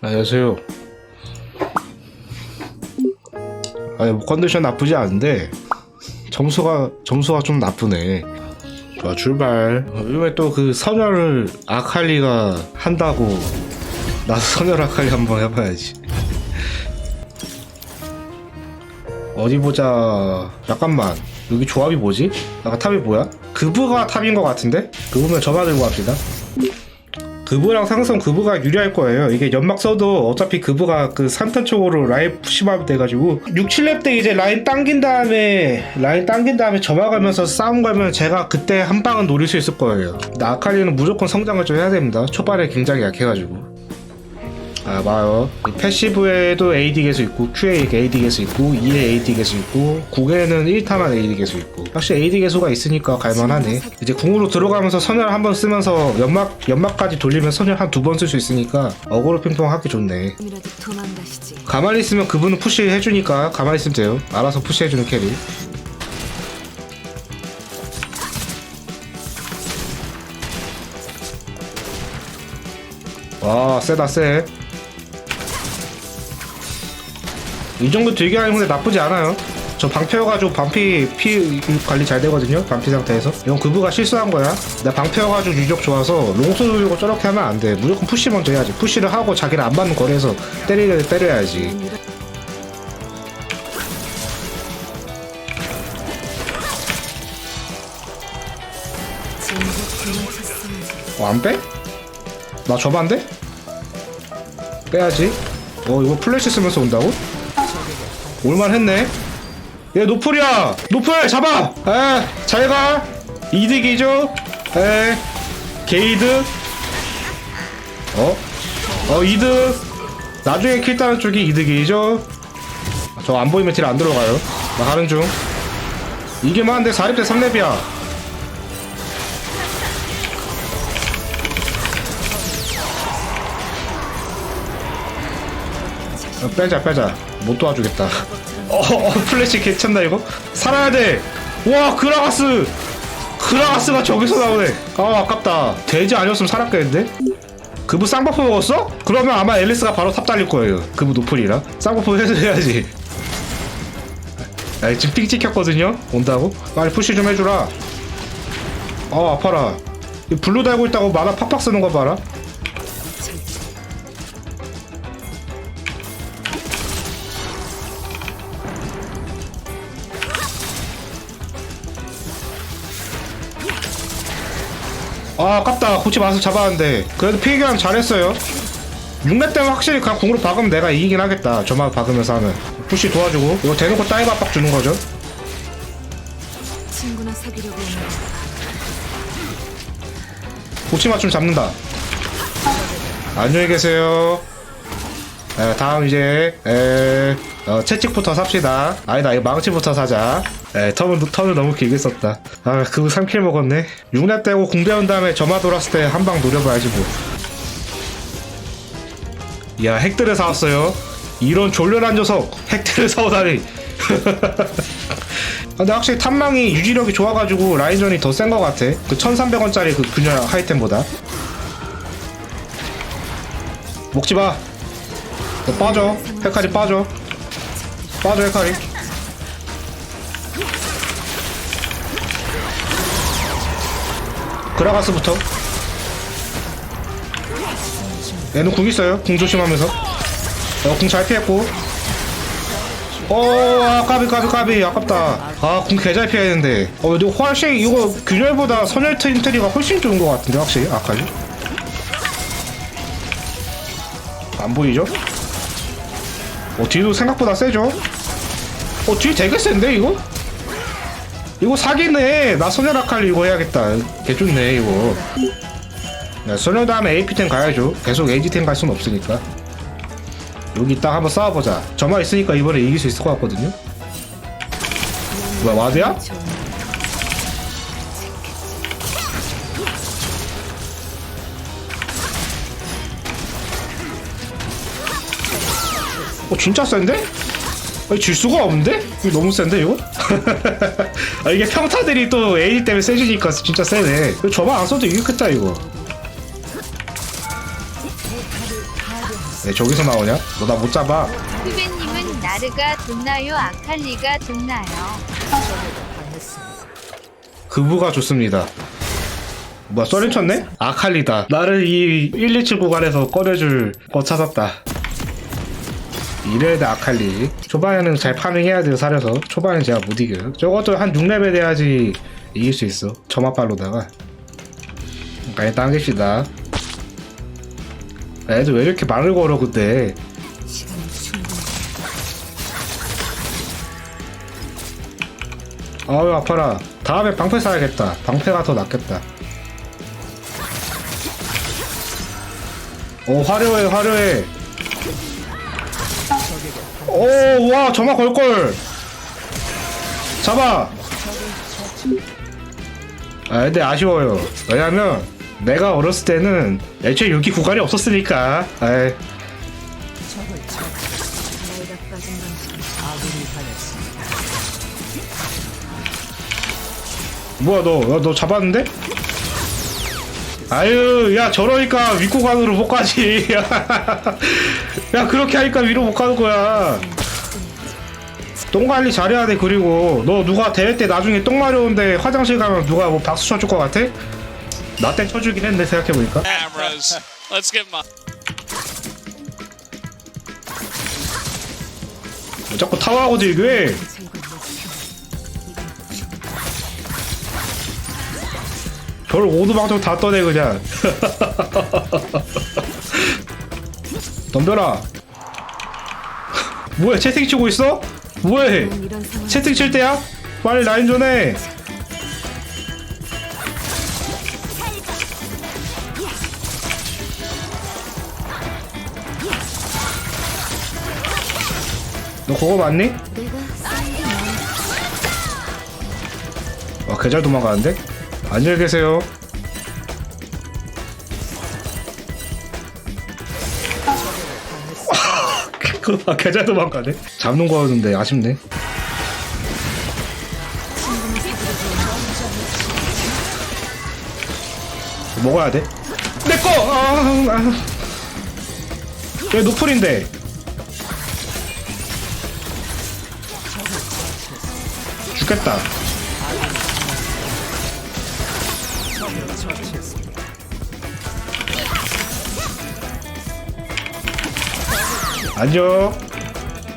안녕하세요. 아니 뭐 컨디션 나쁘지 않은데 점수가 점수가 좀 나쁘네. 좋아 출발. 어, 요즘에 또 그 선열을 아칼리가 한다고 나도 선열 아칼리 한번 해봐야지. 어디 보자. 잠깐만. 여기 조합이 뭐지? 아까 탑이 뭐야? 그브가 탑인 것 같은데? 그브면 저만 들고 갑시다. 그브랑 상성 그브가 유리할 거예요. 이게 연막 써도 어차피 그브가 그 3턴 쪽으로 라인 푸시하면 돼가지고 6, 7렙 때 이제 라인 당긴 다음에 라인 당긴 다음에 점화가면서 싸움 가면 제가 그때 한 방은 노릴 수 있을 거예요. 근데 아칼리는 무조건 성장을 좀 해야 됩니다. 초반에 굉장히 약해가지고. 아 봐요. 이 패시브에도 AD 개수 있고 Q에 AD 개수 있고 E에 AD 개수 있고 국에는 1타만 AD 개수 있고. 확실히 AD 개수가 있으니까 갈만하네. 이제 궁으로 들어가면서 선열 한 번 쓰면서 연막 연막까지 돌리면 선열 한 두 번 쓸 수 있으니까 어그로 핑퐁 하기 좋네. 가만히 있으면 그분은 푸시 해주니까 가만히 있으면 돼요. 알아서 푸시 해주는 캐리. 와 세다 세. 이 정도 들게 하는 근데 나쁘지 않아요. 저 방패여가지고 반피 피 관리 잘 되거든요. 반피 상태에서. 이건 그부가 실수한 거야. 나 방패여가지고 유적 좋아서 롱소 돌리고 저렇게 하면 안 돼. 무조건 푸시 먼저 해야지. 푸시를 하고 자기를 안 맞는 거리에서 때리려 때려야지. 어, 안 빼? 나 저반데? 빼야지. 어, 이거 플래시 쓰면서 온다고? 올만 했네. 얘 노플이야! 노플! 잡아! 에, 잘 가! 이득이죠? 에, 게이드? 어? 어, 이득! 나중에 킬 따는 쪽이 이득이죠? 저 안 보이면 딜 안 들어가요. 나 가는 중. 이게 많은데 4렙 대 3렙이야. 어, 빼자 빼자 못 도와주겠다. 어, 어 플래시 괜찮나 이거? 살아야 돼 와 그라가스! 그라가스가 저기서 나오네. 아 아깝다. 돼지 아니었으면 살았겠는데? 그부 쌍버프 먹었어? 그러면 아마 앨리스가 바로 탑 달릴 거예요. 그부 노플이라. 쌍버프 해서 해야지. 아, 지금 삥 찍혔거든요? 온다고? 빨리 푸시 좀 해주라. 아 아파라. 이 블루 달고 있다고 만화 팍팍 쓰는 거 봐라 아 아깝다. 고치 마서 잡았는데. 그래도 피해교환 잘했어요. 6렙 때문에 확실히 그냥 궁으로 박으면 내가 이기긴 하겠다. 저만 박으면서 하면. 푸시 도와주고. 이거 대놓고 따이가 압박 주는 거죠? 친구나 사귀려고 고치 맞춤 잡는다. 안녕히 계세요. 에, 다음 이제 에, 어, 채찍부터 삽시다. 아니다 이거 망치부터 사자 에, 턴을, 턴을 너무 길게 썼다. 아 그거 3킬 먹었네. 6렙 떼고 궁 배운 다음에 점화 돌았을 때 한 방 노려봐야지 뭐. 이야 핵들을 사왔어요. 이런 졸렬한 녀석 핵들을 사오다니. 근데 확실히 탐망이 유지력이 좋아가지고 라인전이 더 센 것 같아. 그 1300원짜리 그 균열 하이템보다. 먹지 마. 너 빠져. 헤카리 빠져. 빠져 헤카리 그라가스부터 얘는 궁 있어요 궁 조심하면서 어, 궁 잘 피했고 어, 아, 까비, 까비, 까비, 아깝다. 아, 궁 개잘 피해야 되는데. 어, 근데 훨씬, 이거, 균열보다 선열 트인트리가 훨씬 좋은 것 같은데, 확실히, 아까지. 안 보이죠? 어, 뒤도 생각보다 세죠? 어, 뒤 되게 센데, 이거? 이거 사기네. 나 소녀 아칼리 이거 해야겠다. 개 좋네, 이거. 네, 소녀 다음에 AP10 가야죠. 계속 AG10 갈 수는 없으니까. 여기 딱 한번 싸워보자. 저만 있으니까 이번에 이길 수 있을 것 같거든요. 뭐야, 와드야? 어, 진짜 센데? 아니, 질 수가 없는데? 이거 너무 센데, 이거? 아, 이게 평타들이 또 A 때문에 세지니까 진짜 세네. 저만 안 써도 이기겠다, 이거. 왜 저기서 나오냐? 너 나 못 잡아 후배님은 나르가 좋나요? 아칼리가 좋나요? 그부가 좋습니다 뭐야 썰림 쳤네? 아칼리다 나를 이 127 구간에서 꺼내줄 거 찾았다 이래야 아칼리. 초반에는 잘 파밍해야 돼요 살려서 초반엔 제가 못 이겨요. 저것도 한 6레벨 돼야지 이길 수 있어. 점화발로다가. 그러니까 당깁시다. 애들 왜 이렇게 말을 걸어 근데. 아유 아파라. 다음에 방패 사야겠다. 방패가 더 낫겠다. 오 화려해 화려해 오와 점화 걸걸. 잡아. 아 근데 아쉬워요. 왜냐면 내가 어렸을 때는 애초에 여기 구간이 없었으니까. 에이. 뭐야 너너 잡았는데? 아유 야 저러니까 윗구간으로 못 가지 야 그렇게 하니까 위로 못 가는 거야 똥 관리 잘해야 돼 그리고 너 누가 대회 때 나중에 똥 마려운데 화장실 가면 누가 뭐 박수 쳐줄 것 같아? 나 때 쳐주긴 했는데 생각해보니까 cameras. Let's. 뭐 자꾸 타워하고 들교 별 오두방정 다 떠내 그냥 덤벼라 뭐야 채팅 치고 있어? 뭐해 채팅 칠 때야? 빨리 라인 전해 너 그거 맞니? 와, 개잘 도망가는데? 안녕히 계세요. 아, 개잘 도망가네. 잡는 거였는데 아쉽네. 먹어야 돼. 내 거. 아, 아. 얘 노플인데. 죽겠다. 안녕.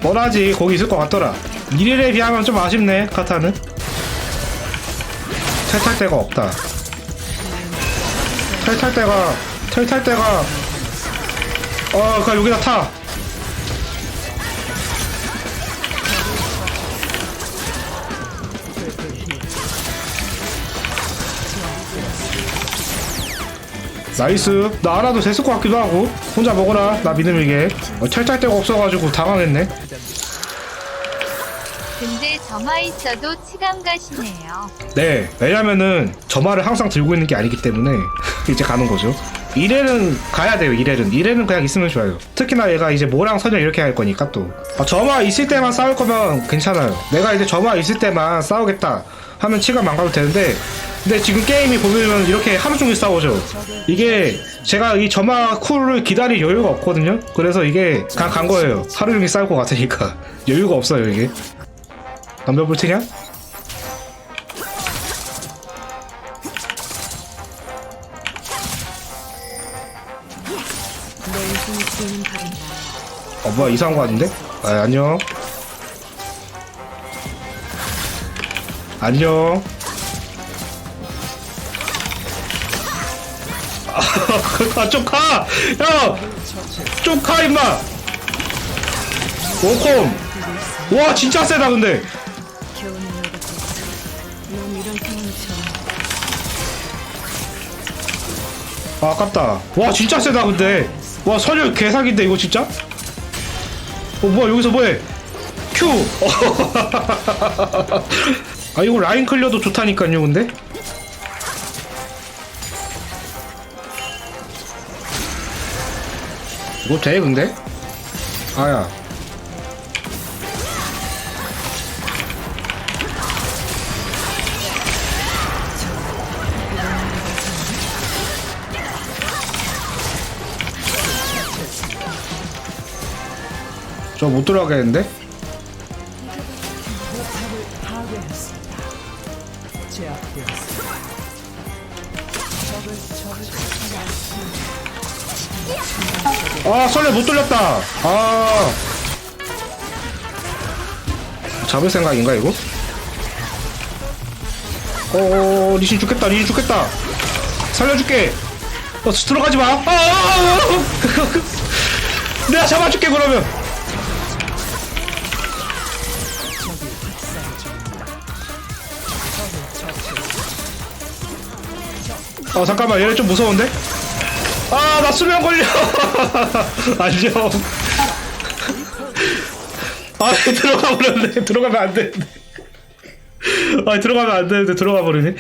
뻔하지. 거기 있을 것 같더라. 1일에 비하면 좀 아쉽네, 카타는. 탈탈 데가 없다. 탈탈 데가, 탈탈 데가, 어, 그 여기다 타. 나이스. 나 알아도 됐을 것 같기도 하고. 혼자 먹어라. 나 믿음 이게. 어, 탈탈 데가 없어가지고 당황했네. 근데 점화 있어도 치감 가시네요. 네, 왜냐면은 점화를 항상 들고 있는 게 아니기 때문에 이제 가는 거죠. 이래는 가야 돼요. 이래는 이래는 그냥 있으면 좋아요. 특히나 얘가 이제 모랑 선녀 이렇게 할 거니까 또 아, 점화 있을 때만 싸울 거면 괜찮아요. 내가 이제 점화 있을 때만 싸우겠다 하면 치감 안 가도 되는데 근데 지금 게임이 보면 이렇게 하루 종일 싸우죠. 이게 제가 이 점화 쿨을 기다릴 여유가 없거든요. 그래서 이게 그냥 간 거예요. 하루 종일 싸울 것 같으니까 여유가 없어요 이게. 덤벼볼 테냐? 어 뭐야 이상한 거 같은데? 아 안녕 안녕 아좀 가! 야! 좀 가 임마! 오콤! 와 진짜 세다 근데. 아, 아깝다 와 진짜 세다 근데 와 선율 개사기인데 이거 진짜? 어 뭐야 여기서 뭐해 큐! 아 이거 라인 클리어도 좋다니까요 근데 이거 돼 근데? 아야 저 못 들어가겠는데? 아 설레 못 돌렸다 아 잡을 생각인가 이거? 어 리신 죽겠다 리신 죽겠다 살려줄게 어 들어가지 마 아, 아, 아, 아. 내가 잡아줄게 그러면 어 잠깐만 얘네 좀 무서운데? 아 나 수면 걸려. 안녕 아 들어가 버렸네. 들어가면 안 되는데. 아 들어가면 안 되는데 들어가 버리네.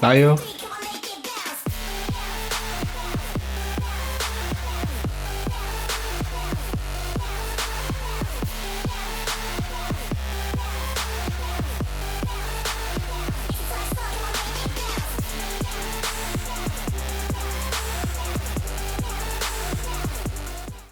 나예요